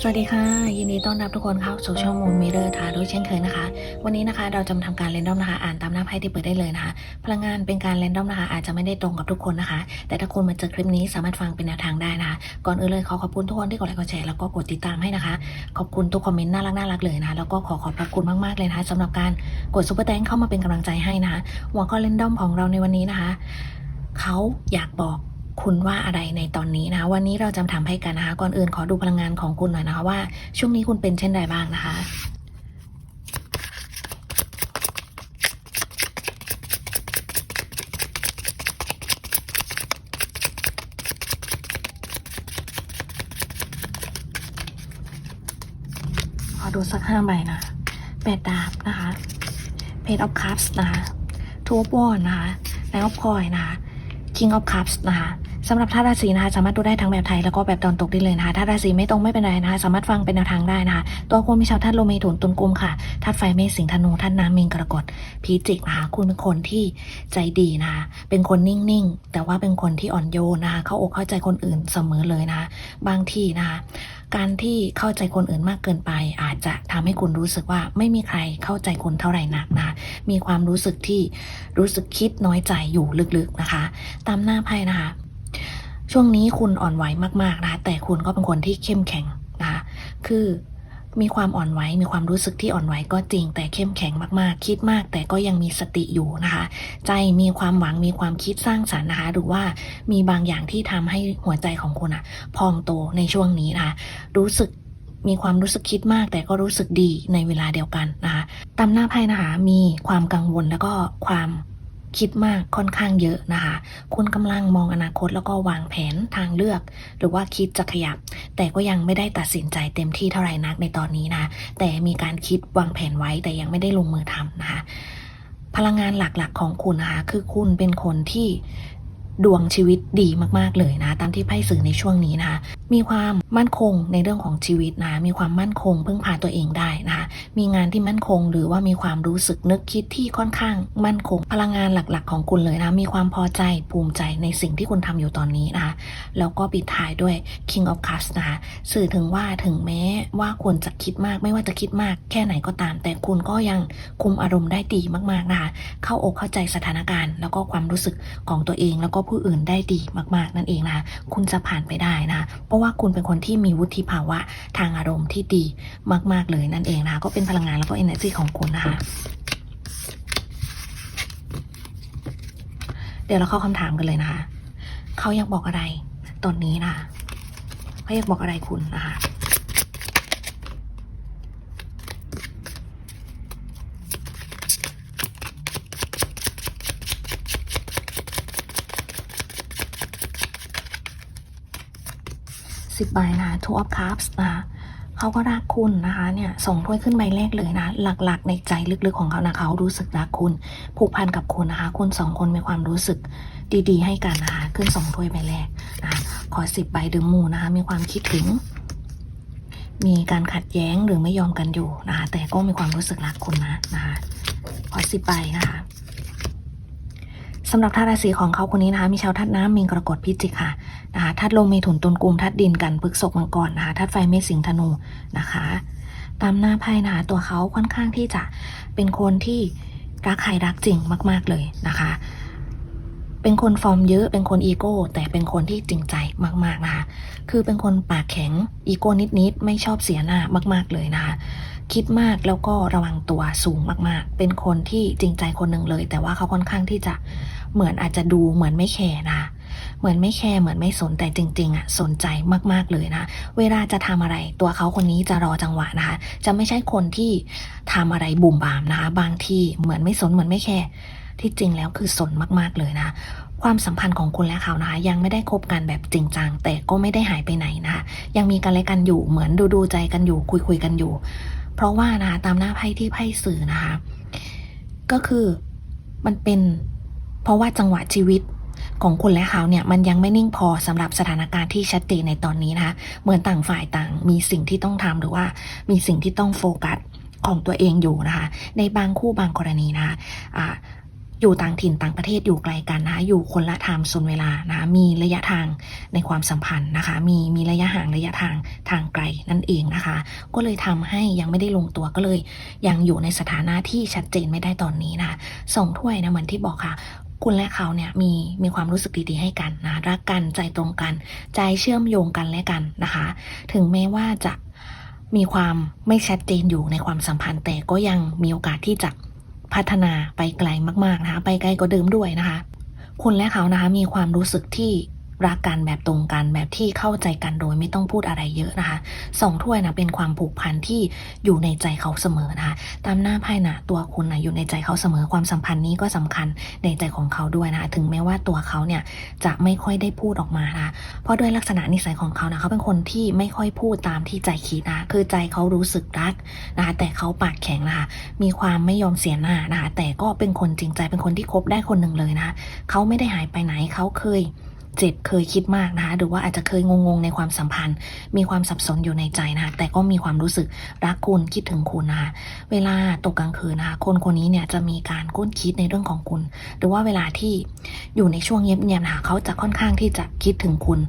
สวัสดีค่ะ ยินดีต้อนรับทุกคนเข้าสู่ช่องมูลมิเรอร์ทาด้วยเช่นเคยนะคะ วันนี้นะคะเราจะมาทำการเรนดอมนะคะอ่านตามหน้าไพ่ที่เปิดได้เลยนะคะ พลังงานเป็นการเรนดอมนะคะ อาจจะไม่ได้ตรงกับทุกคนนะคะ แต่ถ้าคุณมาเจอคลิปนี้สามารถฟังเป็นแนวทางได้นะคะก่อนอื่นเลยขอขอบคุณทุกคนที่กดไลค์กดแชร์แล้วก็กดติดตามให้นะคะ ขอบคุณทุกคอมเมนต์น่ารักน่ารักเลยนะแล้วก็ขอขอบพระคุณมากๆเลยนะคะสำหรับการกดซุปเปอร์แตงเข้ามาเป็นกำลังใจให้นะคะหัวข้อเรนดอมของเราในวันนี้นะคะ เขาอยากบอกคุณว่าอะไรในตอนนี้นะวันนี้เราจะทำให้กันนะคะ ก่อนอื่นขอดูพลังงานของคุณหน่อยนะคะว่า ช่วงนี้คุณเป็นเช่นใดบ้างนะคะขอดูสักห้าใบนะแปดดาบนะคะเพจออฟคัพส์นะคะทูบวอนนะคะไนออฟคอยนะคะ King of Cups นะคะ สำหรับท่าตุราศีนะคะสามารถดูได้ทั้งแบบไทยแล้วก็แบบตอนตกได้เลยนะคะท่าตุราศีไม่ตรงไม่เป็นไรนะคะสามารถฟังเป็นแนวทางได้นะคะ ตัวคุณมีชาวธาตุลเมถุนตุลกุมค่ะธาตุไฟเมษสิงห์ธนูธาตุน้ำมีนกรกฎพิจิกนะคะคุณเป็นคนที่ใจดีนะคะเป็นคนนิ่งๆ แต่ว่าเป็นคนที่อ่อนโยนนะคะเข้าอกเข้าใจคนอื่นเสมอเลยนะคะบางที่นะคะการที่เข้าใจคนอื่นมากเกินไป อาจจะทำให้คุณรู้สึกว่าไม่มีใครเข้าใจคุณเท่าไหร่นักนะคะมีความรู้สึกที่รู้สึกคิดน้อยใจอยู่ลึกๆนะคะ ตามหน้าไพ่นะคะ ช่วงนี้คุณอ่อนไหวมากๆนะคะแต่คุณก็เป็นคนที่เข้มแข็งนะคะคือมีความอ่อนไหว มีความรู้สึกที่อ่อนไหวก็จริง แต่เข้มแข็งมากๆ คิดมาก แต่ก็ยังมีสติอยู่นะคะ ใจมีความหวัง มีความคิดสร้างสรรค์นะคะ หรือว่ามีบางอย่างที่ทำให้หัวใจของคุณอะพองโตในช่วงนี้นะคะ รู้สึกมีความรู้สึกคิดมาก แต่ก็รู้สึกดีในเวลาเดียวกันนะคะตามหน้าไพ่นะคะ มีความกังวลแล้วก็ความ คิดมากค่อนข้างเยอะนะคะ คุณกำลังมองอนาคตแล้วก็วางแผนทางเลือก หรือว่าคิดจะขยับ แต่ก็ยังไม่ได้ตัดสินใจเต็มที่เท่าไหร่นักในตอนนี้นะ แต่มีการคิดวางแผนไว้แต่ยังไม่ได้ลงมือทำนะคะพลังงานหลักๆของคุณนะคะ คือคุณเป็นคนที่ ดวงชีวิตดีมากๆเลยนะ ตามที่ไพ่สื่อในช่วงนี้นะคะมีความมั่นคงในเรื่องของชีวิตนะมีความมั่นคงพึ่งพาตัวเองได้นะคะมีงานที่มั่นคงหรือว่ามีความรู้สึกนึกคิดที่ค่อนข้างมั่นคง พลังงานหลักๆ ของคุณเลยนะมีความพอใจภูมิใจในสิ่งที่คุณทำอยู่ตอนนี้นะคะแล้วก็ปิดท้ายด้วย King of Cups นะคะสื่อถึงว่าถึงแม้ว่าควรจะคิดมากไม่ว่าจะคิดมากแค่ไหนก็ตาม แต่คุณก็ยังคุมอารมณ์ได้ดีมากๆนะคะเข้าอกเข้าใจสถานการณ์ แล้วก็ความรู้สึกของตัวเองแล้วก็ผู้อื่นได้ดีมากๆนั่นเองนะคะคุณจะผ่านไปได้นะ เพราะว่าคุณเป็นคนที่มีวุฒิภาวะทางอารมณ์ที่ดีมาก ๆเลยนั่นเองนะคะก็เป็นพลังงานแล้วก็ energy ของคุณนะคะเดี๋ยวเราเข้าคำถามกันเลยนะคะเขาอยากบอกอะไรตอนนี้นะคะเขาอยากบอกอะไรคุณนะคะ สิบใบนะคะ two of cups นะคะเขาก็รักคุณนะคะเนี่ยส่งถ้วยขึ้นใบแรกเลยนะ หลักๆ ในใจลึกๆของเขานะเขารู้สึกรักคุณ ผูกพันกับคุณนะคะ คุณสองคนมีความรู้สึกดีๆ ให้กันนะคะ ขึ้นสองถ้วยใบแรกนะขอสิบใบดึงมูนะคะมีความคิดถึง มีการขัดแย้งหรือไม่ยอมกันอยู่นะคะแต่ก็มีความรู้สึกรักคุณนะนะคะขอสิบใบนะคะสำหรับธาตุราศีของเขาคนนี้นะคะมีชาวธาตุน้ำมีกรกฎพิจิกค่ะ นะคะธาตุลมมีถุนตุลกุมธาตุดินกันพฤกษกมังกรนะคะธาตุไฟเมษสิงธนูนะคะ ตามหน้าไพ่นะคะตัวเขาค่อนข้างที่จะเป็นคนที่รักใครรักจริงมาก ๆเลยนะคะ เป็นคนฟอร์มเยอะเป็นคนอีโก้ แต่เป็นคนที่จริงใจมากๆนะคะ คือเป็นคนปากแข็งอีโก้นิดๆไม่ชอบเสียหน้ามาก ๆเลยนะคะคิดมากแล้วก็ระวังตัวสูงมากๆ เป็นคนที่จริงใจคนหนึ่งเลย แต่ว่าเขาค่อนข้างที่จะเหมือนอาจจะดูเหมือนไม่แคร์นะ มือนไม่แคร์เหมือนไม่สนแต่จริงๆอะสนใจมากๆเลยนะ เวลาจะทำอะไร ตัวเขาคนนี้จะรอจังหวะนะคะ จะไม่ใช่คนที่ทำอะไรบุ่มบามนะคะ บางที่เหมือนไม่สนเหมือนไม่แคร์ที่จริงแล้วคือสนมากๆเลยนะความสัมพันธ์ของคุณและเขานะคะ ยังไม่ได้คบกันแบบจริงจังแต่ก็ไม่ได้หายไปไหนนะคะ ยังมีกันและกันอยู่เหมือนดูดูใจกันอยู่ คุยคุยกันอยู่ เพราะว่านะคะตามหน้าไพ่ที่ไพ่สื่อนะคะ ก็คือมันเป็นเพราะว่าจังหวะชีวิต ของคุณและเขาเนี่ยมันยังไม่นิ่งพอสำหรับสถานการณ์ที่ชัดเจนในตอนนี้นะคะเหมือนต่างฝ่ายต่าง มีสิ่งที่ต้องทำหรือว่ามีสิ่งที่ต้องโฟกัสของตัวเองอยู่นะคะ ในบางคู่บางกรณีนะคะอ่าอยู่ต่างถิ่นต่างประเทศอยู่ไกลกันนะคะอยู่คนละไทม์โซนเวลานะะมีระยะทางในความสัมพันธ์นะคะ มีมีระยะห่างระยะทางทางไกลนั่นเองนะคะ ก็เลยทำให้ยังไม่ได้ลงตัวก็เลย ยังอยู่ในสถานะที่ชัดเจนไม่ได้ตอนนี้นะคะสองถ้วยนะเหมือนที่บอกค่ะ คุณและเขาเนี่ยมีมีความรู้สึกดีๆให้กันนะรักกันใจตรงกัน ใจเชื่อมโยงกันและกันนะคะ ถึงแม้ว่าจะมีความไม่ชัดเจนอยู่ในความสัมพันธ์ แต่ก็ยังมีโอกาสที่จะพัฒนาไปไกลมากๆนะคะ ไปไกลกว่าเดิมด้วยนะคะ คุณและเขานะคะมีความรู้สึกที่ รักกันแบบตรงกันแบบที่เข้าใจกันโดยไม่ต้องพูดอะไรเยอะนะคะสองถ้วยนะเป็นความผูกพันที่อยู่ในใจเขาเสมอนะคะตามหน้าไพ่นะตัวคุณนะอยู่ในใจเขาเสมอความสัมพันธ์นี้ก็สำคัญในใจของเขาด้วยนะคะถึงแม้ว่าตัวเขาเนี่ยจะไม่ค่อยได้พูดออกมานะคะเพราะด้วยลักษณะนิสัยของเขานะเขาเป็นคนที่ไม่ค่อยพูดตามที่ใจคิดนะคือใจเขารู้สึกรักนะคะแต่เขาปากแข็งนะคะมีความไม่ยอมเสียหน้านะคะแต่ก็เป็นคนจริงใจเป็นคนที่คบได้คนหนึ่งเลยนะคะเขาไม่ได้หายไปไหนเขาเคย เจ็บเคยคิดมากนะคะหรือว่าอาจจะเคยงงๆในความสัมพันธ์ มีความสับสนอยู่ในใจนะคะแต่ก็มีความรู้สึกรักคุณคิดถึงคุณนะคะเวลาตกกลางคืนนะคะคนคนนี้เนี่ยจะมีการก้นคิดในเรื่องของคุณ หรือว่าเวลาที่อยู่ในช่วงเงียบๆนะคะเขาจะค่อนข้างที่จะคิดถึงคุณ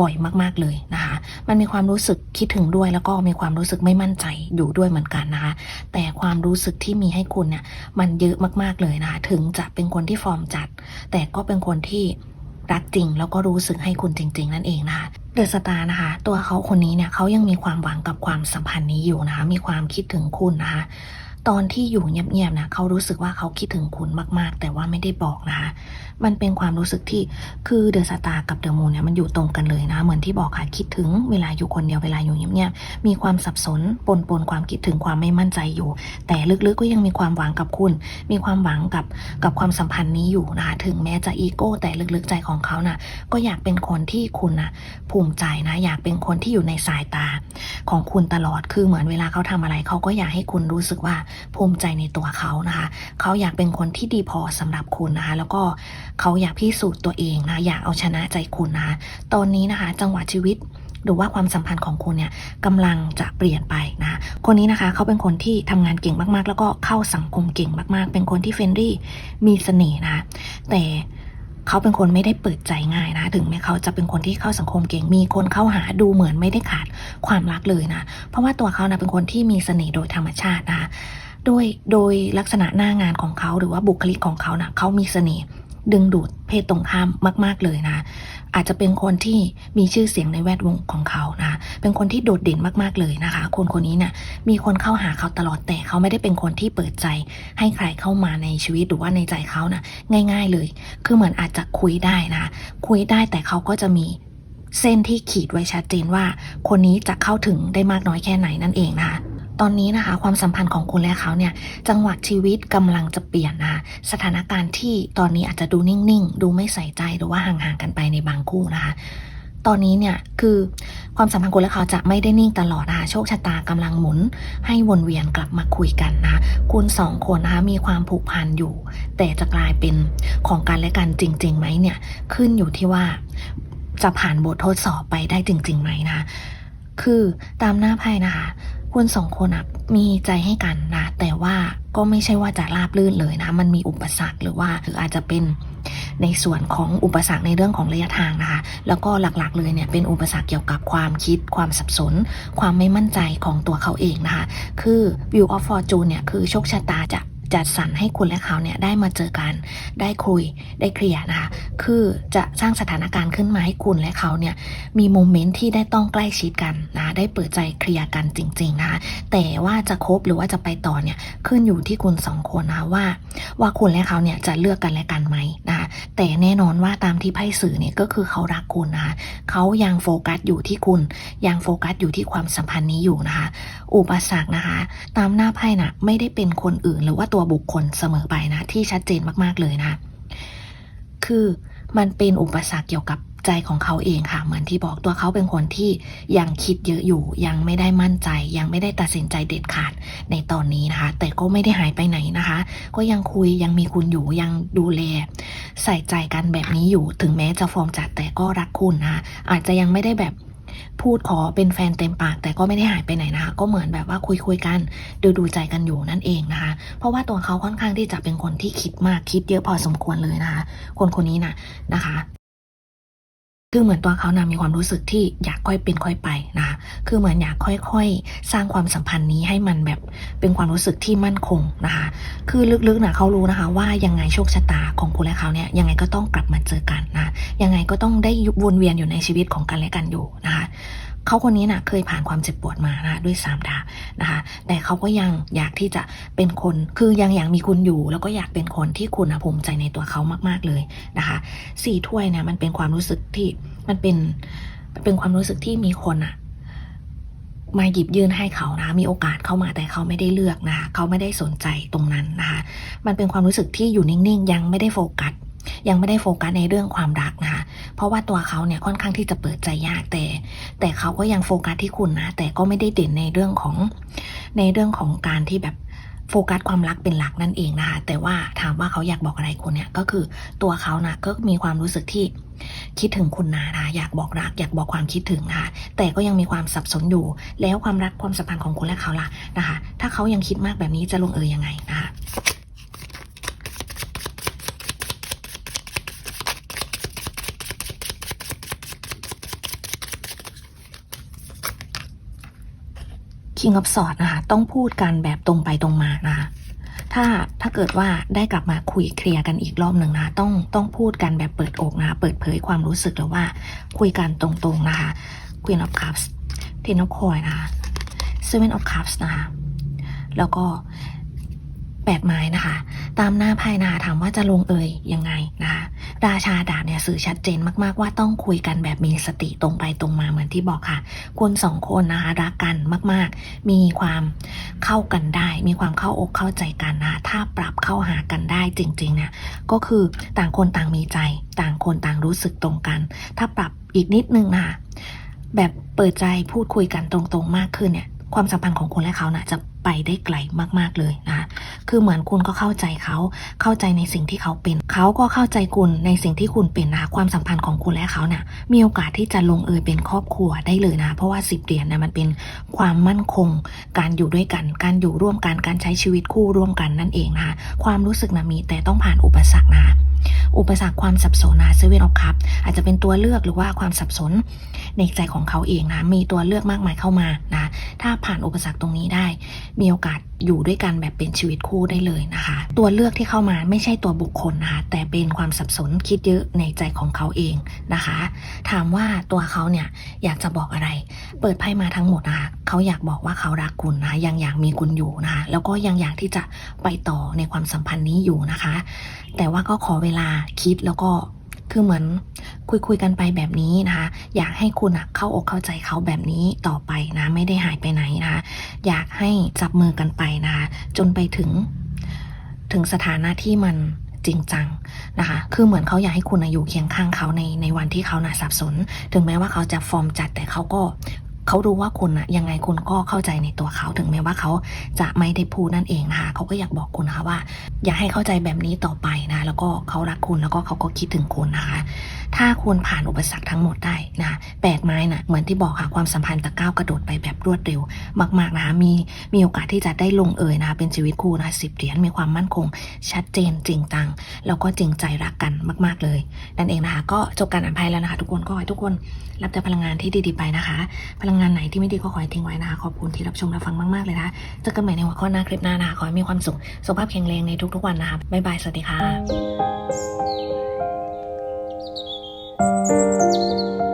บ่อยมากๆเลยนะคะมันมีความรู้สึกคิดถึงด้วยแล้วก็มีความรู้สึกไม่มั่นใจอยู่ด้วยเหมือนกันนะคะแต่ความรู้สึกที่มีให้คุณเนี่ยมันเยอะมากๆเลยนะคะถึงจะเป็นคนที่ฟอร์มจัด แต่ก็เป็นคนที่ รักจริง แล้วก็รู้สึกให้คุณจริง ๆ นั่นเองนะคะเดอะสตาร์นะคะ ตัวเขาคนนี้เนี่ยเขายังมีความหวังกับความสัมพันธ์นี้อยู่นะคะ มีความคิดถึงคุณนะคะ ตอนที่อยู่เงียบๆนะเขารู้สึกว่าเขาคิดถึงคุณมากๆ แต่ว่าไม่ได้บอกนะคะมันเป็นความรู้สึกที่คือเดอะสตาร์กับเดอะมูนเนี่ยมันอยู่ตรงกันเลยนะ เหมือนที่บอกค่ะคิดถึงเวลาอยู่คนเดียวเวลาอยู่เงียบๆมีความสับสนปนปนๆความคิดถึงความไม่มั่นใจอยู่ แต่ลึกๆก็ยังมีความหวังกับคุณ มีความหวังกับกับความสัมพันธ์นี้อยู่นะคะถึงแม้จะอีโก้ แต่ลึกๆใจของเขานะ่ะก็อยากเป็นคนที่คุณนะภูมิใจนะ อยากเป็นคนที่อยู่ในสายตาของคุณตลอดคือเหมือนเวลาเขาทำอะไรเขาก็อยากให้คุณรู้สึกว่าภูมิใจในตัวเขานะคะ เขาอยากเป็นคนที่ดีพอสำหรับคุณนะคะ แล้วก็เขาอยากพิสูจน์ตัวเองนะอยากเอาชนะใจคุณนะคะตอนนี้นะคะ จังหวะชีวิตหรือว่าความสัมพันธ์ของคุณเนี่ยกำลังจะเปลี่ยนไปนะคนนี้นะคะเขาเป็นคนที่ทำงานเก่งมากๆ แล้วก็เข้าสังคมเก่งมากๆ เป็นคนที่เฟรนดี้มีเสน่ห์นะแต่เขาเป็นคนไม่ได้เปิดใจง่ายนะ ถึงแม้เขาจะเป็นคนที่เข้าสังคมเก่งมีคนเข้าหาดูเหมือนไม่ได้ขาดความรักเลยนะ เพราะว่าตัวเขานะเป็นคนที่มีเสน่ห์โดยธรรมชาตินะ คะโดยโดยลักษณะหน้างานของเขาหรือว่าบุคลิกของเขานะเขามีเสน่ห์ดึงดูดเพศตรงข้ามมาก ๆ เลยนะ อาจจะเป็นคนที่มีชื่อเสียงในแวดวงของเขานะ เป็นคนที่โดดเด่นมากๆเลยนะคะ คนคนนี้เนี่ยมีคนเข้าหาเขาตลอดแต่เขาไม่ได้เป็นคนที่เปิดใจ ให้ใครเข้ามาในชีวิตหรือว่าในใจเขานะง่าย ๆเลย คือเหมือนอาจจะคุยได้นะ คุยได้แต่เขาก็จะมีเส้นที่ขีดไว้ชัดเจนว่า คนนี้จะเข้าถึงได้มากน้อยแค่ไหนนั่นเองนะคะ ตอนนี้นะคะ ความสัมพันธ์ของคุณและเขาเนี่ย จังหวะชีวิตกำลังจะเปลี่ยนนะคะสถานการณ์ที่ตอนนี้อาจจะดูนิ่งๆ ดูไม่ใส่ใจหรือว่าห่างๆกันไปในบางคู่นะคะตอนนี้เนี่ยคือความสัมพันธ์คุณและเขาจะไม่ได้นิ่งตลอดนะคะโชคชะตากำลังหมุน ให้วนเวียนกลับมาคุยกันนะคะคุณสองคนนะคะมีความผูกพันอยู่ แต่จะกลายเป็นของกันและกันจริงๆไหมเนี่ยขึ้นอยู่ที่ว่าจะผ่านบททดสอบไปได้จริงๆไหมนะคือตามหน้าไพ่นะคะ คุณสองคนอะมีใจให้กันนะ แต่ว่าก็ไม่ใช่ว่าจะราบลื่นเลยนะ มันมีอุปสรรคหรือว่าหรืออาจจะเป็นในส่วนของอุปสรรคในเรื่องของระยะทางนะคะ แล้วก็หลักๆเลยเนี่ยเป็นอุปสรรคเกี่ยวกับความคิด ความสับสน ความไม่มั่นใจของตัวเขาเองนะคะ คือ View of Fortune เนี่ยคือโชคชะตาจะ จัดสรรให้คุณและเขาเนี่ยได้มาเจอกัน ได้คุย ได้เคลียร์นะคะ คือจะสร้างสถานการณ์ขึ้นมาให้คุณและเขาเนี่ยมีโมเมนต์ที่ได้ต้องใกล้ชิดกันนะ ได้เปิดใจเคลียร์กันจริงๆนะคะแต่ว่าจะคบหรือว่าจะไปต่อเนี่ยขึ้นอยู่ที่คุณสองคนนะคะว่า ว่าคุณและเขาเนี่ยจะเลือกกันและกันไหมนะคะแต่แน่นอนว่าตามที่ไพ่สื่อเนี่ยก็คือเขารักคุณนะคะเขายังโฟกัสอยู่ที่คุณยังโฟกัสอยู่ที่ความสัมพันธ์นี้อยู่นะคะ อุปสรรคนะคะ ตามหน้าไพ่นะไม่ได้เป็นคนอื่นหรือว่าตัวัวบุคคลเสมอไปนะ ที่ชัดเจนมากๆเลยนะ คือมันเป็นอุปสรรคเกี่ยวกับใจของเขาเองค่ะ เหมือนที่บอกตัวเขาเป็นคนที่ยังคิดเยอะอยู่ ยังไม่ได้มั่นใจ ยังไม่ได้ตัดสินใจเด็ดขาดในตอนนี้นะคะ แต่ก็ไม่ได้หายไปไหนนะคะ ก็ยังคุยยังมีคุณอยู่ยังดูแล ใส่ใจกันแบบนี้อยู่ ถึงแม้จะฟอร์มจัดแต่ก็รักคุณนะะอาจจะยังไม่ได้แบบ พูดขอเป็นแฟนเต็มปาก แต่ก็ไม่ได้หายไปไหนนะคะ ก็เหมือนแบบว่าคุยคุยกันดูดูใจกันอยู่นั่นเองนะคะ เพราะว่าตัวเขาค่อนข้างที่จะเป็นคนที่คิดมากคิดเยอะพอสมควรเลยนะคะ คนคนนี้นะนะคะ คือเหมือนตัวเขานะมีความรู้สึกที่อยากค่อยเป็นค่อยไปนะคะคือเหมือนอยากค่อยๆ สร้างความสัมพันธ์นี้ให้มันแบบเป็นความรู้สึกที่มั่นคงนะคะ คือลึกๆนะเขารู้นะคะ ว่ายังไงโชคชะตาของคุณและเขาเนี่ยยังไงก็ต้องกลับมาเจอกันนะยังไงก็ต้องได้วนเวียนอยู่ในชีวิตของกันและกันอยู่นะคะ เขาคนนี้นะเคยผ่านความเจ็บปวดมานะด้วยสามดาบนะคะ แต่เขาก็ยังอยากที่จะเป็นคน คือยังอยากมีคุณอยู่ แล้วก็อยากเป็นคนที่คุณนะภูมิใจในตัวเขามาก ๆเลยนะคะสี่ถ้วยเนี่ยมันเป็นความรู้สึกที่มันเป็นเป็นความรู้สึกที่มีคนอะมาหยิบยื่นให้เขานะ มีโอกาสเข้ามาแต่เขาไม่ได้เลือกนะคะเขาไม่ได้สนใจตรงนั้นนะคะ มันเป็นความรู้สึกที่อยู่นิ่งๆ ยังไม่ได้โฟกัส ยังไม่ได้โฟกัสในเรื่องความรักนะคะเพราะว่าตัวเขาเนี่ยค่อนข้างที่จะเปิดใจยากแต่ แต่เขาก็ยังโฟกัสที่คุณนะแต่ก็ไม่ได้เด่นในเรื่องของในเรื่องของการที่แบบโฟกัสความรักเป็นหลักนั่นเองนะคะแต่ว่าถามว่าเขาอยากบอกอะไรคุณเนี่ยก็คือตัวเขานะก็มีความรู้สึกที่คิดถึงคุณนะนะคะอยากบอกรัก อยากบอกความคิดถึงนะคะแต่ก็ยังมีความสับสนอยู่ แล้วความรักความสัมพันธ์ของคุณและเขาล่ะนะคะ ถ้าเขายังคิดมากแบบนี้จะลงเอยยังไงนะคะ King of Swords นะคะ ต้องพูดกันแบบตรงไปตรงมานะคะ ถ้าถ้าเกิดว่าได้กลับมาคุยเคลียร์กันอีกรอบหนึ่งนะต้องต้องพูดกันแบบเปิดอกนะ เปิดเผยความรู้สึกหรือว่าคุยกันตรงๆนะคะ Queen of Cups Ten of Coins นะคะ Seven of Cups นะคะ แล้วก็ แปดไม้นะคะ ตามหน้าไพ่นะคะถามว่าจะลงเอยยังไงนะคะราชาดาบเนี่ยสื่อชัดเจนมากๆว่าต้องคุยกันแบบมีสติตรงไปตรงมาเหมือนที่บอกค่ะ คนสองคนนะคะรักกันมากๆ มีความเข้ากันได้ มีความเข้าอกเข้าใจกันนะถ้าปรับเข้าหากันได้จริงๆเนี่ยก็คือต่างคนต่างมีใจ ต่างคนต่างรู้สึกตรงกัน ถ้าปรับอีกนิดนึงนะคะแบบเปิดใจพูดคุยกันตรงๆมากขึ้นเนี่ยความสัมพันธ์ของคุณและเขานะ่ะจะ ไปได้ไกลมากๆเลยนะคะ คือเหมือนคุณก็เข้าใจเขา เข้าใจในสิ่งที่เขาเป็น เขาก็เข้าใจคุณในสิ่งที่คุณเป็นนะคะ ความสัมพันธ์ของคุณและเขาเนี่ยมีโอกาสที่จะลงเอยเป็นครอบครัวได้เลยนะ เพราะว่าสิบเหรียญนี่ยมันเป็นความมั่นคง การอยู่ด้วยกัน การอยู่ร่วมกัน การใช้ชีวิตคู่ร่วมกันนั่นเองนะคะ ความรู้สึกนะมีแต่ต้องผ่านอุปสรรคนะคะ อุปสรรคความสับสนนะเซเว่นออฟคัพอาจจะเป็นตัวเลือกหรือว่าความสับสนในใจของเขาเองนะมีตัวเลือกมากมายเข้ามานะถ้าผ่านอุปสรรคตรงนี้ได้ มีโอกาสอยู่ด้วยกันแบบเป็นชีวิตคู่ได้เลยนะคะ ตัวเลือกที่เข้ามาไม่ใช่ตัวบุคคลนะคะแต่เป็นความสับสนคิดเยอะในใจของเขาเองนะคะ ถามว่าตัวเขาเนี่ยอยากจะบอกอะไร เปิดไพ่มาทั้งหมดนะคะเขาอยากบอกว่าเขารักคุณนะคะยังอยากมีคุณอยู่นะคะแล้วก็ยังอยากที่จะไปต่อในความสัมพันธ์นี้อยู่นะคะ แต่ว่าก็ขอเวลาคิดแล้วก็ คือเหมือนคุยคุยๆกันไปแบบนี้นะคะ อยากให้คุณเข้าอกเข้าใจเขาแบบนี้ต่อไปนะ ไม่ได้หายไปไหนนะคะ อยากให้จับมือกันไปนะคะ จนไปถึงถึงสถานะที่มันจริงจังนะคะ คือเหมือนเขาอยากให้คุณอะอยู่เคียงข้างเขาในในวันที่เขาน่ะสับสน ถึงแม้ว่าเขาจะฟอร์มจัดแต่เขาก็ เขารู้ว่าคุณอะยังไงคุณก็เข้าใจในตัวเขาถึงแม้ว่าเขาจะไม่ได้พูดนั่นเองนะคะเขาก็อยากบอกคุณนะคะว่า อยากให้เข้าใจแบบนี้ต่อไปนะ แล้วก็เขารักคุณแล้วก็เขาก็คิดถึงคุณนะคะ ถ้าคุณผ่านอุปสรรคทั้งหมดได้นะแปดไม้นะเหมือนที่บอกค่ะความสัมพันธ์ตะก้าวกระโดดไปแบบรวดเร็วมากๆนะคะมีมีโอกาสที่จะได้ลงเอยนะคะเป็นชีวิตคู่นะสิบเหรียญมีความมั่นคง ชัดเจนจริงจังแล้วก็จริงใจรักกันมาก ๆ เลย นั่นเองนะคะ ก็จบการอ่านไพ่แล้วนะคะ ทุกคนก็ขอให้ทุกคนรับแต่พลังงานที่ดีๆไปนะคะ พลังงานไหนที่ไม่ดีก็ขอให้ทิ้งไว้นะคะ ขอบคุณที่รับชมรับฟังมาก ๆ เลยนะคะเจอกันใหม่ในหัวข้อหน้าคลิปหน้านะคะขอให้มีความสุขสุขภาพแข็งแรงในทุกๆวันนะคะบ๊ายบายสวัสดีค่ะ you